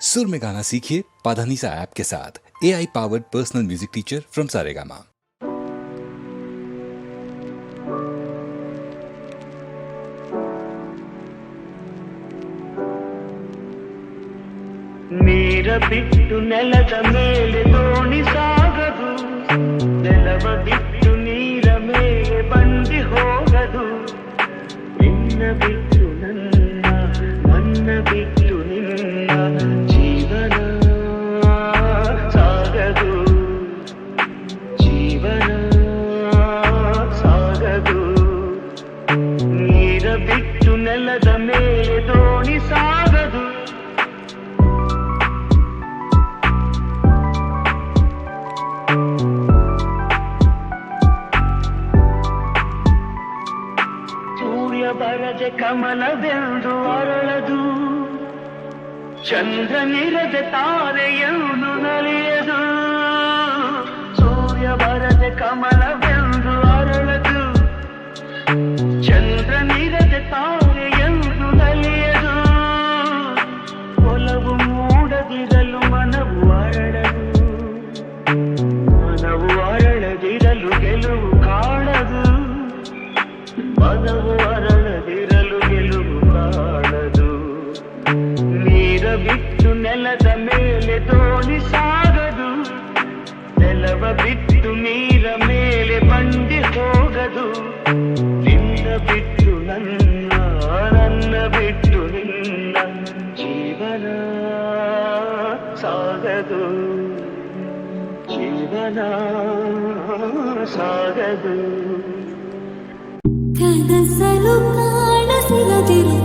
सुर में गाना सीखिए पाधानीसा ऐप के साथ A I powered personal music teacher from Saregama ನೀರ ಬಿಟ್ಟು ನೆಲದ ಮೇಲೆ ದೋಣಿ ಸಾಗದು ನೆಲವ ಬಿಟ್ಟು ನೀರ ಮೇಲೆ ಬಂಡಿ ಹೋಗದು ನಿನ್ನ ಬಿಟ್ಟು ನನ್ನ ನನ್ನ ಬಿಟ್ಟು ಕಮಲವೆಂದು ಅರಳದು. ಚಂದ್ರನಿರದ ತಾರೆಯನ್ನು ನಲಿಯದು. ಸೂರ್ಯ ಬರದೆ ಕಮಲವೆಂದು ಅರಳದು. ಚಂದ್ರನಿರದ ತಾರೆಯನ್ನು ನಲಿಯದು. ಒಲವು ಮೂಡದಿರಲು ಮನವು ಅರಳದು. ಮನವು ಅರಳದಿರಲು ಗೆಲುವು ಕಾಣದು. ಮನವು ಅರಳದಿರಲು ನೀರ ಬಿಟ್ಟು ನೆಲದ ಮೇಲೆ ದೋಣಿ ಸಾಗದು ನೆಲವ ಬಿಟ್ಟು ನೀರ ಮೇಲೆ ಬಂಡಿ ಹೋಗದು ನಿನ್ನ ಬಿಟ್ಟು ನನ್ನ ನನ್ನ ಬಿಟ್ಟು ನಿನ್ನ ಜೀವನ ಸಾಗದು ಜೀವನ ಸಾಗದು ಕನಸಲು ಕಾಣಸಿಗದಿರು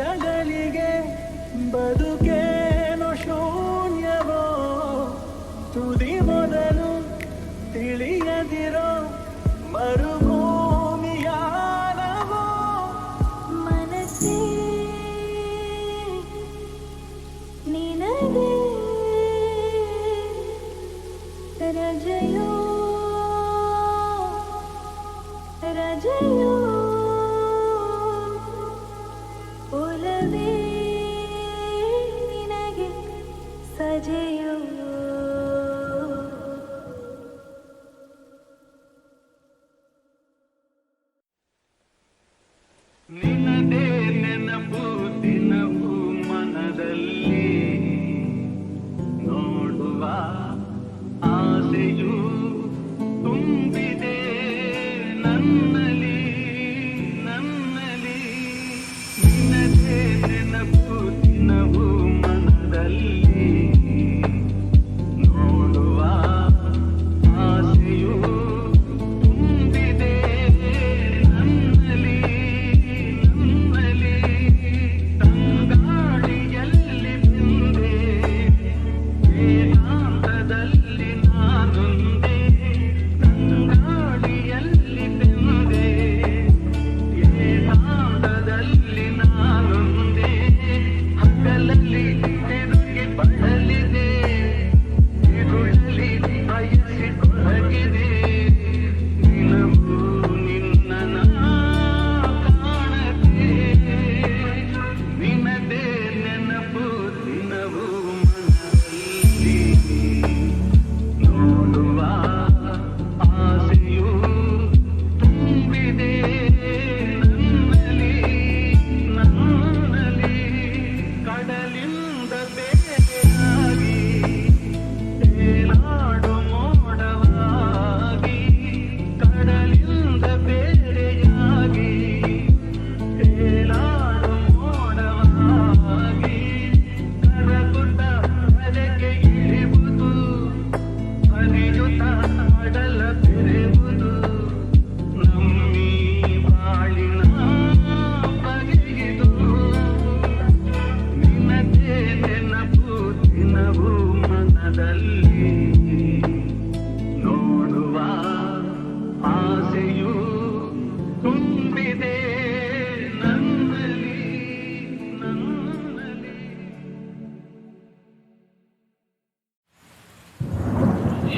ಸಡಲಿಗೆ ಬದುಕೇನು ಶೂನ್ಯವೋ? ತುದಿ ಮೊದಲು ತಿಳಿಯದಿರೋ ಮರು ಮನಸ್ಸೇ ನಿನಗೆ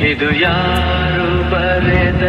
ಇದು ಯಾರು ಬರೆದ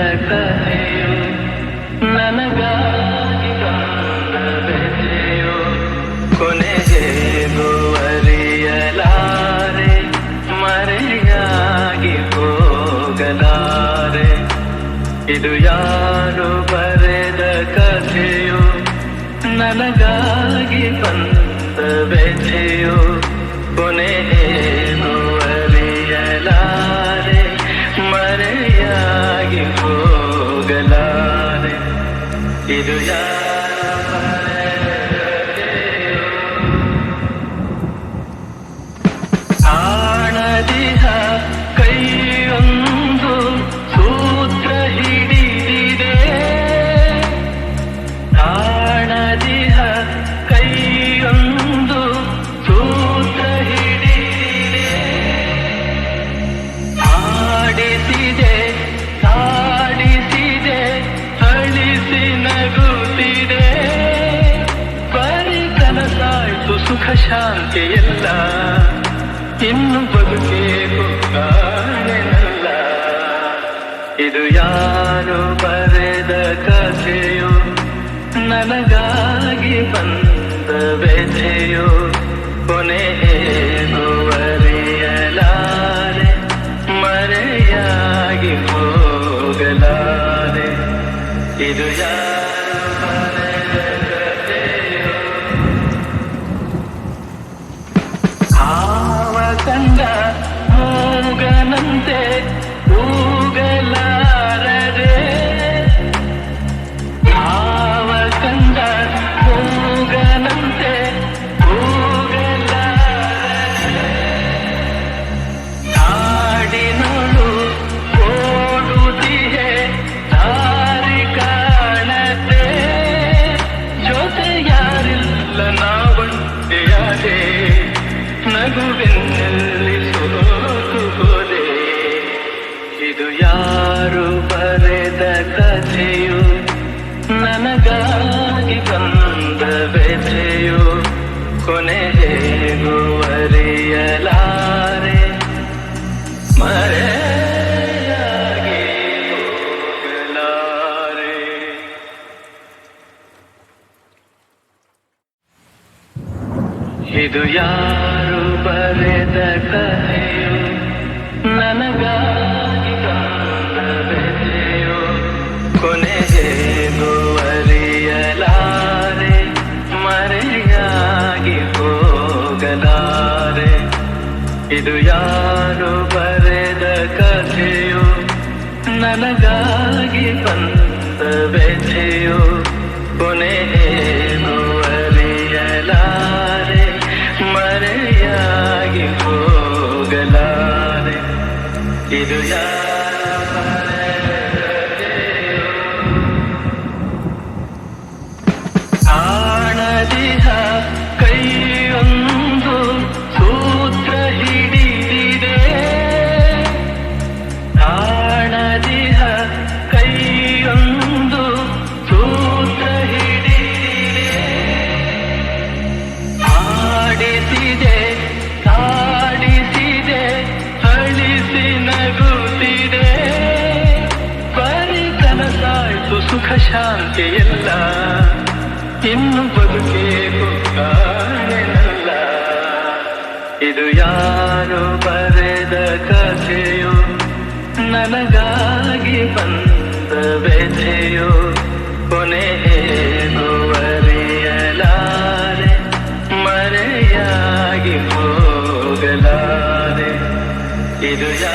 Itu 子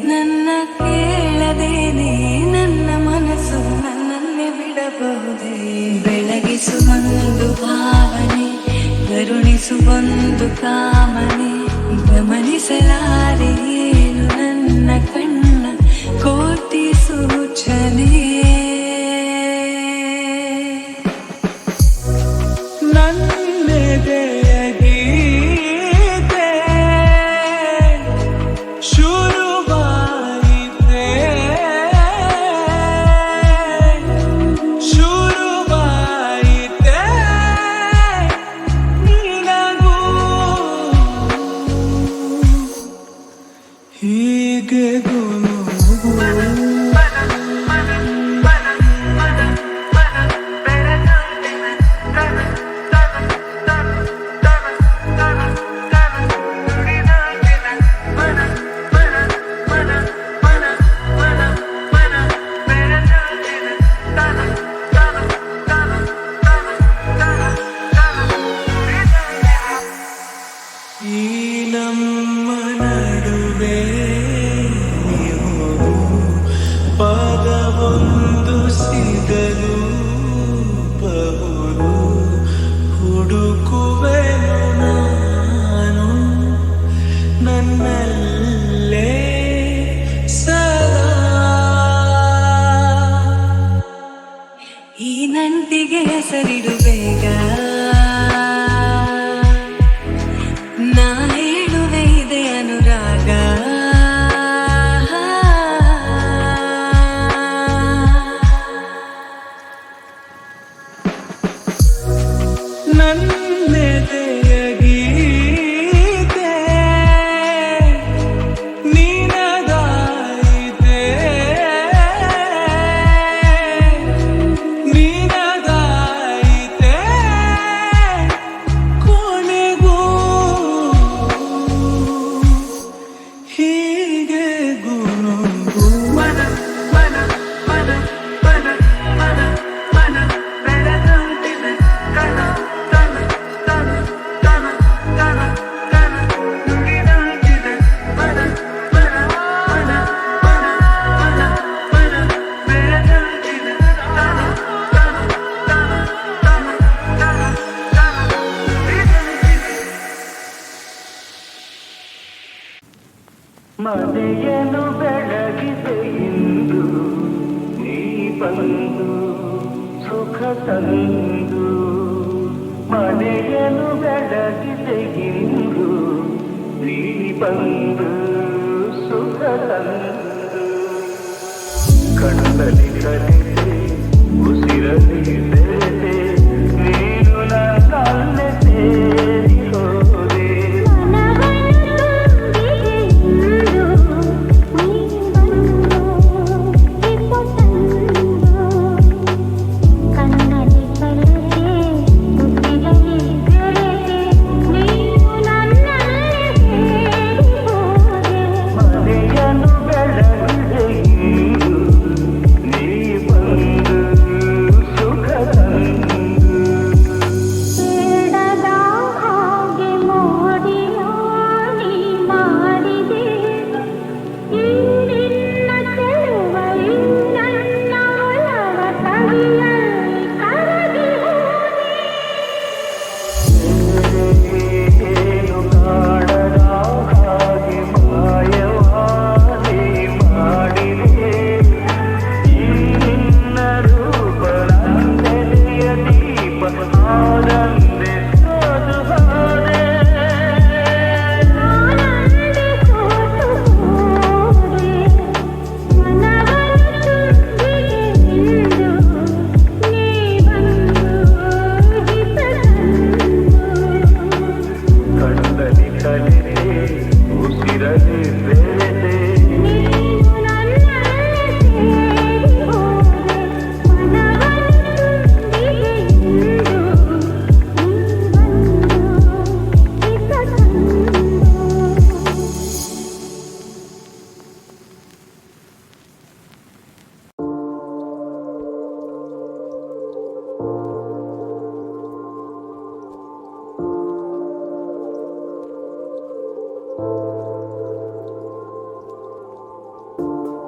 ನನ್ನ ಕೇಳದೇನೆ ನನ್ನ ಮನಸ್ಸು ನನ್ನನ್ನೇ ಬಿಡಬಹುದೇ? ಬೆಳಗಿಸು ಒಂದು ಭಾವನೆ ಕರುಣಿಸು ಒಂದು ಕಾಮನೆ ಗಮನಿಸಲಾರೆಯೇ?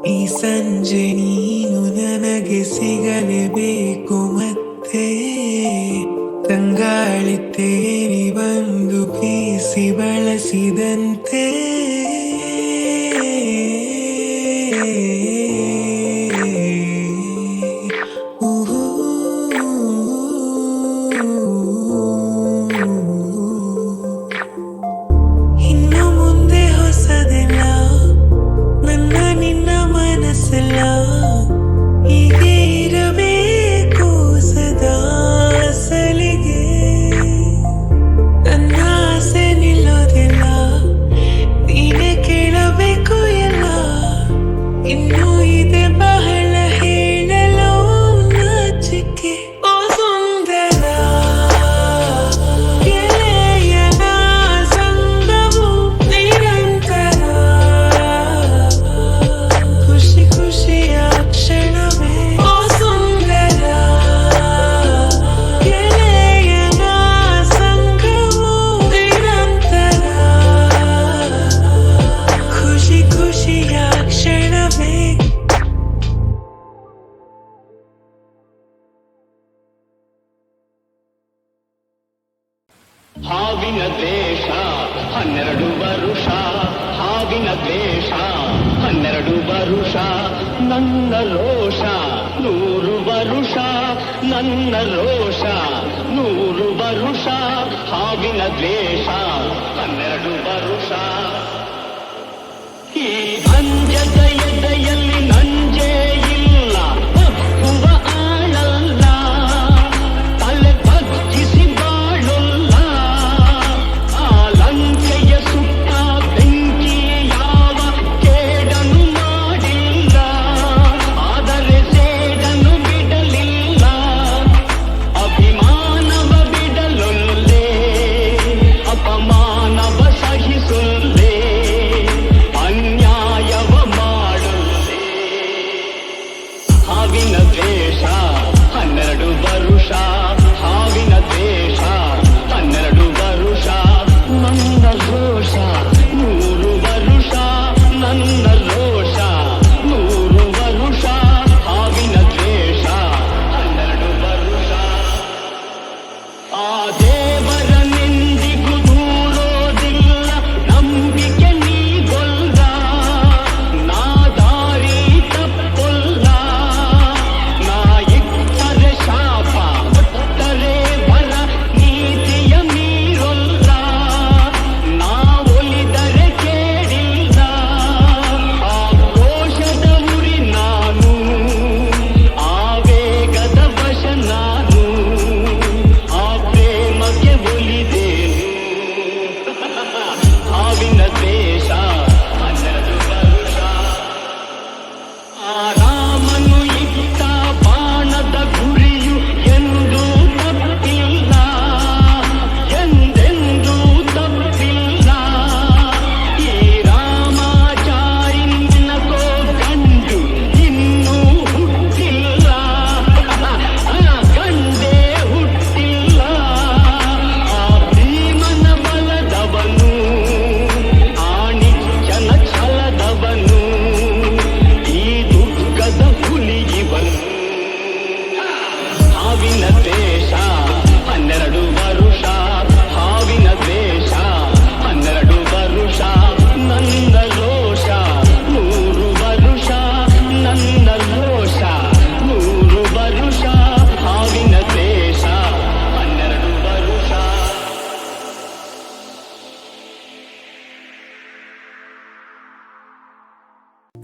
ಈ ಸಂಜೆ ನೀನು ನನಗೆ ಸಿಗಲೇಬೇಕು ಮತ್ತೆ ತಂಗಾಳಿ ತೇರಿ ಬಂದು ಬೀಸಿ ಬಳಸಿದಂತೆ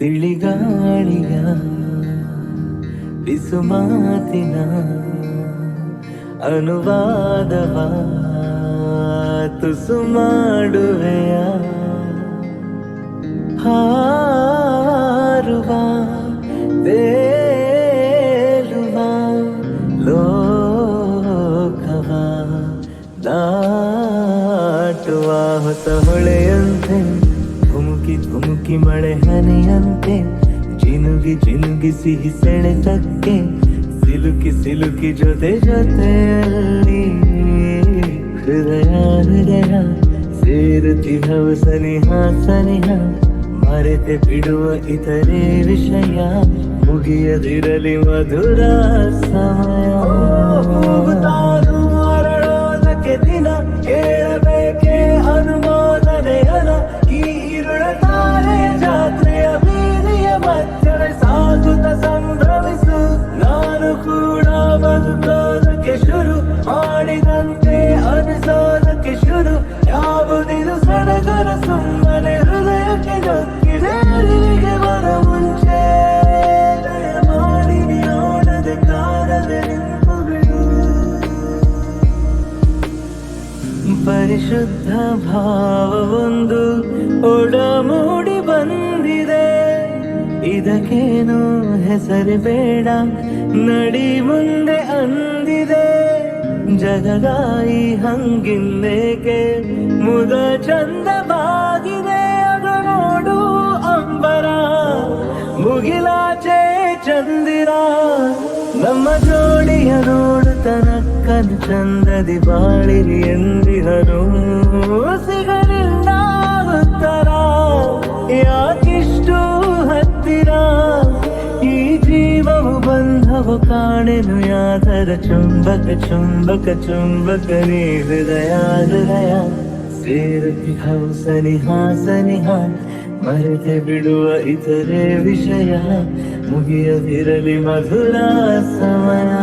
ತಿಳಿಗಾಳಿಯ ಬಿಸುಮಾತಿನ ಅನುವಾದವ ತುಸು ಮಾಡುವೆಯ ಹಾರುವ ತೇಲುವ ಲೋಕವ ದಾಟುವ ಹೊಸ ಹೊಳೆಯಂತೆ ಧುಮುಕಿ ಮಳೆ ಹನಿಯಂತೆ, ಜಿನುಗಿ ಜಿನುಗಿ ಸಿಹಿ ಸೆಳೆತಕ್ಕೆ, ಸಿಲುಕಿ ಸಿಲುಕಿ ಜೊತೆ ಜೊತೆಯಲ್ಲಿ ಹೃದಯ ಹೃದಯ ಸೇರುತ್ತಿಹವು ಸನಿಹ ಸನಿಹ ಮರೆತೆ ಬಿಡುವ ಇತರೆ ವಿಷಯ, ಮುಗಿಯದಿರಲಿ ಮಧುರ ಸಮಯ. ಅರಳೋದಕ್ಕೆ ದಿನ, ಕೇಳಬೇಕೆ ಅನುಮೋದನೆಯನ ಮಾಡಿ ಪರಿಶುದ್ಧ ಭಾವವೊಂದು ಒಡಮೂಡಿ ಬಂದಿದೆ. ಇದಕ್ಕೇನು ಹೆಸರು ಬೇಡ. ನಡಿ ಮುಂದೆ ಅಂದಿದೆ ಜಗದಾಯಿ ಹಂಗಿನ್ನೇಕೆ ಮುದ ಚಂದವಾಗಿದೆ ಅದು ನೋಡು ಅಂಬರ. ಮುಗಿಲಾಚೆ ಚಂದಿರ, ನಮ್ಮ ಜೋಡಿಯ ನೋಡುತ್ತನಕ್ಕನು ಚಂದದಿ ಬಾಳಿರಿ ಎಂದಿಹನು ಸಿಗಲಿಲ್ಲ ಉತ್ತರ, ಯಾಕಿಷ್ಟು ಹತ್ತಿರ. ಜೀವವು ಬಂಧವು ಕಾಣೆನು ಯಾದರ ಚುಂಬಕ ಚುಂಬಕ ಚುಂಬಕ ನೀ ಹೃದಯ ಹೃದಯ ಸೇರುತ್ತಿ ಹೌ ಸನಿಹ ಸನಿಹ ಮರೆತೆ ಬಿಡುವ ಇತರೆ ವಿಷಯ ಮುಗಿಯದಿರಲಿ ಮಧುರ ಸಮಯ